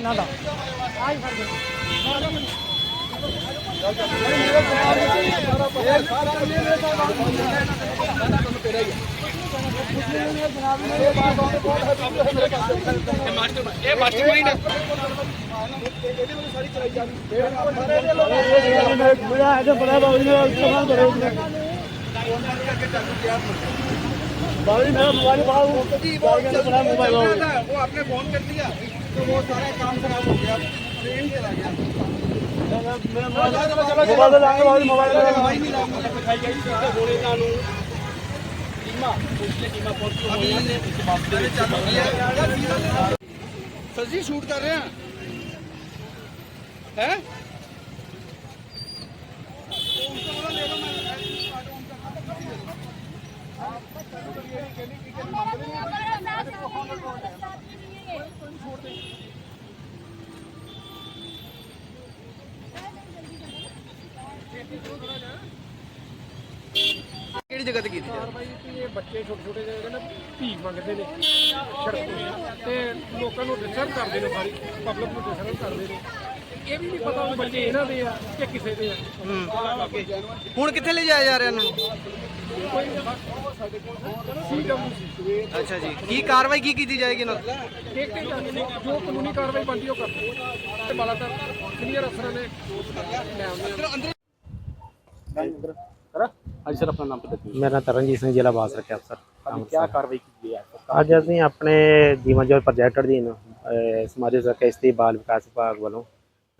nada. बाबू जी मेरा mobile बाबू जी बहुत चल रहा है मोबाइल वो आपने फ़ोन कर दिया तो वो सारा काम खराब हो गया ट्रेन चला गया मोबाइल लाएंगे बाबू जी मोबाइल दवाई नहीं लाऊंगा सर जी शूट कर रहे हैं हैं ਕਿਹੜੀ ਜਗ੍ਹਾ ਤੇ ਕੀਤੀ ਜਾਵੇ? ਕਾਰਵਾਈ ਕਿ ਇਹ ਬੱਚੇ ਛੋਟੇ ਛੋਟੇ ਜਿਹੜੇ ਨੇ ਭੀਖ ਮੰਗਦੇ ਨੇ ਸੜਕ ਤੋਂ। ਤੇ ਲੋਕਾਂ ਨੂੰ ਡਿਸਟਰਬ ਕਰਦੇ ਨੇ ਸਾਰੀ ਪਬਲਿਕ ਨੂੰ ਡਿਸਟਰਬ ਕਰਦੇ ਨੇ। ਇਹ ਵੀ ਨਹੀਂ ਪਤਾ ਉਹ ਬੱਚੇ ਇਹਨਾਂ ਦੇ ਆ ਕਿ ਕਿਸੇ ਦੇ ਆ। ਹੁਣ ਕਿੱਥੇ ਲੈ ਜਾਇਆ ਜਾ ਰਿਹਾ ਇਹਨਾਂ ਸੀਡਬਲਯੂਸੀ ਅੱਛਾ ਜੀ। ਕੀ ਕਾਰਵਾਈ ਕੀ ਕੀਤੀ ਜਾਏਗੀ ਇਹਨਾਂ ਤੇ? ਦੇਖ ਕੇ ਜਾਂਦੇ ਨੇ ਜੋ ਕਾਨੂੰਨੀ ਕਾਰਵਾਈ ਬਣਦੀ ਉਹ ਕਰਦੇ ਤੇ ਬਾਲਾਤਰ ਸੀਨੀਅਰ ਅਫਸਰਾਂ ਨੇ ਲੈ ਆਉਂਦੇ ਆ ਸਰ ਆਪਣਾ ਨਾਮ ਮੇਰਾ ਤਰਨਜੀਤ ਸਿੰਘ ਜ਼ਿਲ੍ਹਾ ਬਾਸ ਰੱਖਿਆ ਅਫਸਰ ਅੱਜ ਕੀ ਕਾਰਵਾਈ ਕੀਤੀ ਹੈ? ਅੱਜ ਅਸੀਂ ਆਪਣੇ ਜੀਵਨ ਜੋਤ ਪ੍ਰੋਜੈਕਟ ਅਧੀਨ ਅਹ, ਸਮਾਜਿਕ ਸੁਰੱਖਿਆ ਇਸਤਰੀ ਬਾਲ ਵਿਕਾਸ ਵਿਭਾਗ ਵੱਲੋਂ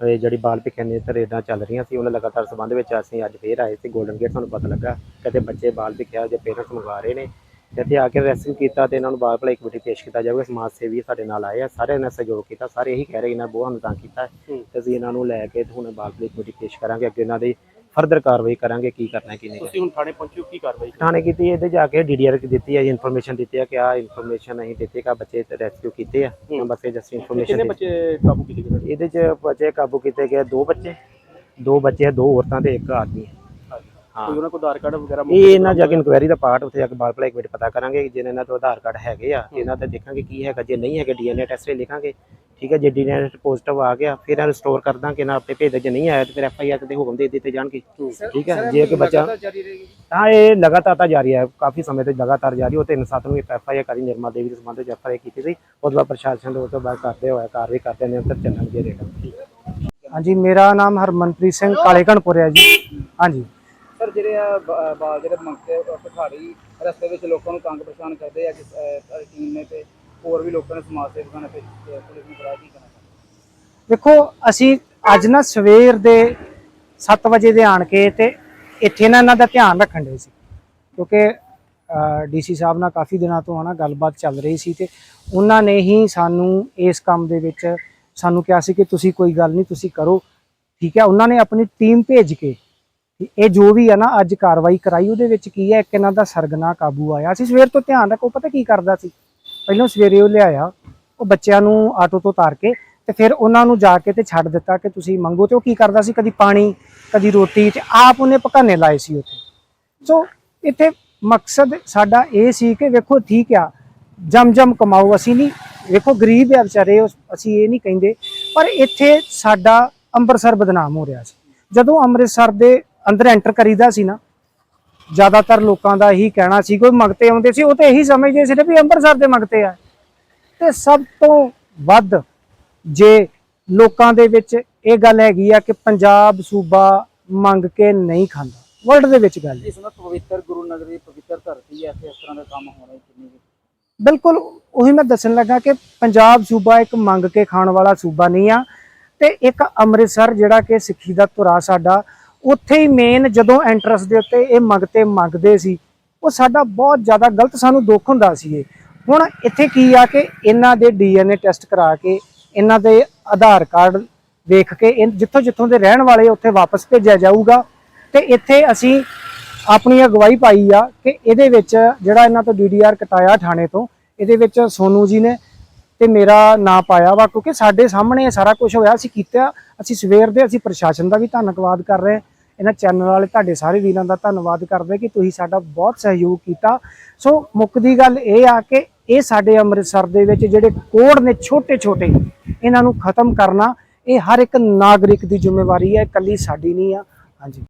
ਇਹ ਜਿਹੜੀ ਬਾਲ ਭਿੱਖਿਆ ਤੇ ਰੇਡਾਂ ਚੱਲ ਰਹੀਆਂ ਸੀ ਉਹਨਾਂ ਲਗਾਤਾਰ ਸੰਬੰਧ ਵਿੱਚ ਅਸੀਂ ਅੱਜ ਫੇਰ ਆਏ ਸੀ। 골ਡਨ ਗੇਟ ਸਾਨੂੰ ਪਤਾ ਲੱਗਾ ਕਿਤੇ ਬੱਚੇ ਬਾਲ ਭਿੱਖਿਆ ਦੇ ਪੇਰੈਂਟਸ ਮੰਗਵਾ ਰਹੇ ਨੇ। ਤੇ ਇੱਥੇ ਆ ਕੇ ਰੈਸਕਿਊ ਕੀਤਾ ਤੇ ਇਹਨਾਂ ਨੂੰ ਬਾਲ ਭਲਾਈ ਕਮੇਟੀ ਪੇਸ਼ ਕੀਤਾ ਜਾਵੇਗਾ ਸਮਾਜ ਸੇਵੀ ਸਾਡੇ ਨਾਲ ਆਏ ਆ ਸਾਰਿਆਂ ਨੇ ਸਹਿਯੋਗ ਕੀਤਾ ਸਾਰੇ ਇਹੀ ਕਹਿ ਰਹੇ ਇਹਨਾਂ ਬਹੁਤ ਸਾਨੂੰ ਤੰਗ ਕੀਤਾ। ਹੈ। ਤੇ ਅਸੀਂ ਇਹਨਾਂ ਨੂੰ ਲੈ ਕੇ ਤੇ ਹੁਣ ਬਾਲ ਭਲਾਈ ਕਮੇਟੀ ਪੇਸ਼ ਕਰਾਂਗੇ। ਅੱਗੇ ਇਹਨਾਂ ਦੀ ਫਰਦਰ ਕਾਰਵਾਈ ਕਰਾਂਗੇ ਕੀ ਕਰਨਾ ਕੀ ਨਹੀਂ ਤੁਸੀਂ ਹੁਣ ਥਾਣੇ ਪਹੁੰਚੋ ਕੀ ਕਾਰਵਾਈ ਥਾਣੇ ਕੀਤੀ ਇਹਦੇ ਜਾ ਕੇ ਡੀਡੀਆਰ ਕੀ ਦਿੱਤੀ ਹੈ ਇਨਫੋਰਮੇਸ਼ਨ ਦਿੱਤੀ ਹੈ ਕਿ ਆ ਇਨਫੋਰਮੇਸ਼ਨ ਅਸੀਂ ਦਿੱਤੀ ਕਾ ਬੱਚੇ ਰੈਸਕਿਊ ਕੀਤੇ ਆ। ਬਸ ਇਹ ਜਸਟ ਕਿੰਨੇ ਇਨਫੋਰਮੇਸ਼ਨ ਬੱਚੇ ਕਾਬੂ ਕੀਤੇ ਗਏ? ਇਹਦੇ ਚ ਬੱਚੇ ਕਾਬੂ ਕੀਤੇ ਗਏ ਦੋ ਬੱਚੇ। ਦੋ ਬੱਚੇ ਦੋ ਔਰਤਾਂ ਤੇ ਇੱਕ ਆਦਮੀ ਹੈ। ਹਾਂ। ਕੋਈ ਉਹਨਾਂ ਕੋਲ ਆਧਾਰ ਕਾਰਡ ਵਗੈਰਾ ਇਹ ਇਹਨਾਂ ਜਾ ਕੇ ਇਨਕੁਆਇਰੀ ਦਾ ਪਾਰਟ ਉੱਥੇ ਜਾ ਕੇ ਬਾਲ ਭਲਾਈ ਕਮੇਟੀ ਪਤਾ ਕਰਾਂਗੇ ਜੇ ਇਹਨਾਂ ਤੋਂ ਆਧਾਰ ਕਾਰਡ ਹੈਗੇ ਆ ਇਹਨਾਂ ਤੇ ਦੇਖਾਂਗੇ ਕੀ ਹੈਗਾ ਜੇ ਨਹੀਂ ਹੈਗੇ ਡੀਐਨਏ ਟੈਸਟ ਲਈ ਲਿਖਾਂਗੇ। ਠੀਕ ਹੈ ਜੇ ਡੀਐਨਏ ਪੋਜ਼ਿਟਿਵ ਆ ਗਿਆ ਫਿਰ ਇਹਨਾਂ ਸਟੋਰ ਕਰ ਦਾਂਗੇ ਨਾ ਆਪੇ ਭੇਜ ਦੇ ਜੇ ਨਹੀਂ ਆਇਆ ਤੇ ਫਿਰ ਐਫ ਆਈ ਆਰ ਤੇ ਹੁਕਮ ਦੇ ਦਿੱਤੇ ਜਾਣਗੇ। ਠੀਕ ਹੈ ਜੇ ਕਿ ਬੱਚਾ ਹਾਂ ਇਹ ਲਗਾਤਾਰ ਤਾਂ ਜਾਰੀ ਹੈ ਕਾਫੀ ਸਮੇਂ ਤੋਂ ਲਗਾਤਾਰ ਜਾਰੀ ਉਹ ਤਿੰਨ ਸੱਤ ਨੂੰ ਇੱਕ ਐਫ ਆਈ ਆਰ ਕਰੀ ਨਿਰਮਲ ਦੇਵੀ ਦੇ ਸੰਬੰਧ ਵਿੱਚ ਐਫ ਆਈ ਆਰ ਕੀਤੀ ਸੀ। ਉਸ ਬਾਅਦ ਪ੍ਰਸ਼ਾਸਨ ਦੇ ਉਸ ਤੋਂ ਬਾਅਦ ਕਰਦੇ ਹੋਇਆ ਕਾਰਵਾਈ ਕਰਦੇ ਨੇ ਅੰਦਰ ਚੱਲਣਗੇ ਰੇਟ। ਹਾਂਜੀ ਮੇਰਾ ਨਾਮ ਹਰਮਨਪ੍ਰੀਤ ਸਿੰਘ ਕਾਲੇਕਣਪੁਰ ਹੈ ਜੀ। ਹਾਂਜੀ। ਸਰ ਜਿਹੜੇ ਆ, ਬ- ਬਾਲ ਜਿਹੜੇ ਮੰਗਤੇ ਭਿਖਾਰੀ ਰਸਤੇ ਵਿੱਚ ਲੋਕਾਂ ਨੂੰ ਤੰਗ ਪਰੇਸ਼ਾਨ ਕਰਦੇ ਆ ਕਿ ਟੀਮ ਨੇ ਤੇ ਹੋਰ ਵੀ ਲੋਕਾਂ ਨੇ ਸਮਾਜ ਸੇਵਕਾਂ ਨੇ ਤੇ ਤੇ ਪੁਲਿਸ ਨੂੰ ਕਰਾ ਕੀ ਕਰਨਾ ਦੇਖੋ, ਅਸੀਂ ਅੱਜ ਨਾ ਸਵੇਰ ਦੇ 7 ਵਜੇ ਦੇ ਆਣ ਕੇ ਤੇ ਇੱਥੇ ਨਾ ਇਹਨਾਂ ਦਾ ਧਿਆਨ ਰੱਖਣ ਦੇ ਸੀ। ਕਿਉਂਕਿ ਡੀਸੀ ਸਾਹਿਬ ਨਾਲ ਕਾਫੀ ਦਿਨਾਂ ਤੋਂ ਹਨਾ ਗੱਲਬਾਤ ਚੱਲ ਰਹੀ ਸੀ ਤੇ ਉਹਨਾਂ ਨੇ ਹੀ ਸਾਨੂੰ ਇਸ ਕੰਮ ਦੇ ਵਿੱਚ ਸਾਨੂੰ ਕਿਹਾ ਸੀ ਕਿ ਤੁਸੀਂ ਕੋਈ ਗੱਲ ਨਹੀਂ, ਤੁਸੀਂ ਕਰੋ। ਠੀਕ ਹੈ, ਉਹਨਾਂ ਨੇ ਆਪਣੀ ਟੀਮ ਭੇਜ ਕੇ ਇਹ ਜੋ ਵੀ ਹੈ ਨਾ, ਅੱਜ ਕਾਰਵਾਈ ਕਰਾਈ, ਉਹਦੇ ਵਿੱਚ ਕੀ ਹੈ ਇੱਕ ਇਹਨਾਂ ਦਾ ਸਰਗਨਾ ਕਾਬੂ ਆਇਆ। ਸੀ ਸਵੇਰ ਤੋਂ ਧਿਆਨ ਰੱਖੋ, ਪਤਾ ਕੀ ਕਰਦਾ ਸੀ? ਪਹਿਲਾਂ ਸਵੇਰੇ ਉਹ ਲਿਆਇਆ, ਉਹ ਬੱਚਿਆਂ ਨੂੰ ਆਟੋ ਤੋਂ ਉਤਾਰ ਕੇ ਤੇ ਫਿਰ ਉਹਨਾਂ ਨੂੰ ਜਾ ਕੇ ਤੇ ਛੱਡ ਦਿੱਤਾ ਕਿ ਤੁਸੀਂ ਮੰਗੋ ਤੇ ਉਹ ਕੀ ਕਰਦਾ ਸੀ? ਕਦੀ ਪਾਣੀ, ਕਦੀ ਰੋਟੀ ਤੇ ਆਪ ਉਹਨੇ ਪਕਾਨੇ ਲਾਏ ਸੀ ਉੱਥੇ। ਸੋ ਇੱਥੇ ਮਕਸਦ ਸਾਡਾ ਇਹ ਸੀ ਕਿ ਵੇਖੋ ਠੀਕ ਆ ਜਮ ਜਮ ਕਮਾਓ ਅਸੀਂ ਨਹੀਂ। ਵੇਖੋ ਗਰੀਬ ਆ ਵਿਚਾਰੇ ਅਸੀਂ ਇਹ ਨਹੀਂ ਕਹਿੰਦੇ। ਪਰ ਇੱਥੇ ਸਾਡਾ ਅੰਮ੍ਰਿਤਸਰ ਬਦਨਾਮ ਹੋ ਰਿਹਾ ਸੀ। ਜਦੋਂ ਅੰਮ੍ਰਿਤਸਰ ਦੇ ਅੰਦਰ ਐਂਟਰ ਕਰੀਦਾ ਸੀ ਨਾ। ਜ਼ਿਆਦਾਤਰ ਲੋਕਾਂ ਦਾ ਇਹੀ ਕਹਿਣਾ ਸੀ ਕੋਈ ਮੰਗਤੇ ਆਉਂਦੇ ਸੀ ਉਹ ਤੇ ਇਹੀ ਸਮਝਦੇ ਸੀ ਵੀ ਅੰਮ੍ਰਿਤਸਰ ਦੇ ਮੰਗਤੇ ਆ। ਤੇ ਸਭ ਤੋਂ ਵੱਧ ਜੇ ਲੋਕਾਂ ਦੇ ਵਿੱਚ ਇਹ ਗੱਲ ਹੈਗੀ ਆ ਕਿ ਪੰਜਾਬ ਸੂਬਾ ਮੰਗ ਕੇ ਨਹੀਂ ਖਾਂਦਾ ਵਰਲਡ ਦੇ ਵਿੱਚ ਗੱਲ ਇਸ ਨੂੰ ਪਵਿੱਤਰ ਗੁਰੂ ਨਗਰ ਦੀ ਪਵਿੱਤਰ ਧਰਤੀ ਹੈ ਤੇ ਇਸ ਤਰ੍ਹਾਂ ਦਾ ਕੰਮ ਹੋਣਾ ਕਿੰਨੀ ਬਿਲਕੁਲ ਉਹੀ ਮੈਂ ਦੱਸਣ ਲੱਗਾ ਕਿ ਪੰਜਾਬ ਸੂਬਾ ਇੱਕ ਮੰਗ ਕੇ ਖਾਣ ਵਾਲਾ ਸੂਬਾ ਨਹੀਂ ਆ ਤੇ ਇੱਕ ਅੰਮ੍ਰਿਤਸਰ ਜਿਹੜਾ ਕਿ ਸਿੱਖੀ ਦਾ ਧੁਰਾ ਸਾਡਾ ਉੱਥੇ ਹੀ ਮੇਨ ਜਦੋਂ ਐਂਟਰਸ ਦੇ ਉੱਤੇ ਇਹ ਮੰਗਤੇ ਮੰਗਦੇ ਸੀ, ਉਹ ਸਾਡਾ ਬਹੁਤ ਜ਼ਿਆਦਾ ਗਲਤ ਸਾਨੂੰ ਦੁੱਖ ਹੁੰਦਾ ਸੀ ਇਹ। ਹੁਣ ਇੱਥੇ ਕੀ ਆ ਕਿ ਇਹਨਾਂ ਦੇ ਡੀਐਨਏ ਟੈਸਟ ਕਰਾ ਕੇ, ਇਹਨਾਂ ਦੇ ਆਧਾਰ ਕਾਰਡ ਵੇਖ ਕੇ, ਇਹ ਜਿੱਥੋਂ ਜਿੱਥੋਂ ਦੇ ਰਹਿਣ ਵਾਲੇ ਉੱਥੇ ਵਾਪਸ ਭੇਜਿਆ ਜਾਊਗਾ। ਤੇ ਇੱਥੇ ਅਸੀਂ ਆਪਣੀ ਅਗਵਾਈ ਪਾਈ ਆ ਕਿ ਇਹਦੇ ਵਿੱਚ ਜਿਹੜਾ ਇਹਨਾਂ ਤੋਂ ਡੀਡੀਆਰ ਕਟਾਇਆ ਥਾਣੇ ਤੋਂ, ਇਹਦੇ ਵਿੱਚ ਸੋਨੂ ਜੀ ਨੇ ਤੇ ਮੇਰਾ ਨਾਂ ਪਾਇਆ ਵਾ, ਕਿਉਂਕਿ ਸਾਡੇ ਸਾਹਮਣੇ ਇਹ ਸਾਰਾ ਕੁਝ ਹੋਇਆ, ਅਸੀਂ ਕੀਤਾ, ਅਸੀਂ ਸਵੇਰ ਦੇ ਅਸੀਂ ਪ੍ਰਸ਼ਾਸਨ ਦਾ ਵੀ ਧੰਨਵਾਦ ਕਰ ਰਹੇ ਇਹਨਾਂ ਚੈਨਲ ਵਾਲੇ ਤੁਹਾਡੇ ਸਾਰੇ ਵੀਰਾਂ ਦਾ ਧੰਨਵਾਦ ਕਰਦੇ ਕਿ ਤੁਸੀਂ ਸਾਡਾ ਬਹੁਤ ਸਹਿਯੋਗ ਕੀਤਾ। ਸੋ ਮੁੱਕਦੀ ਗੱਲ ਇਹ ਆ ਕਿ ਇਹ ਸਾਡੇ ਅੰਮ੍ਰਿਤਸਰ ਦੇ ਵਿੱਚ ਜਿਹੜੇ ਕੋੜ ਨੇ ਛੋਟੇ ਛੋਟੇ ਇਹਨਾਂ ਨੂੰ ਖਤਮ ਕਰਨਾ, ਇਹ ਹਰ ਇੱਕ ਨਾਗਰਿਕ ਦੀ ਜ਼ਿੰਮੇਵਾਰੀ ਹੈ, ਇਕੱਲੀ ਸਾਡੀ ਨਹੀਂ ਆ। ਹਾਂਜੀ।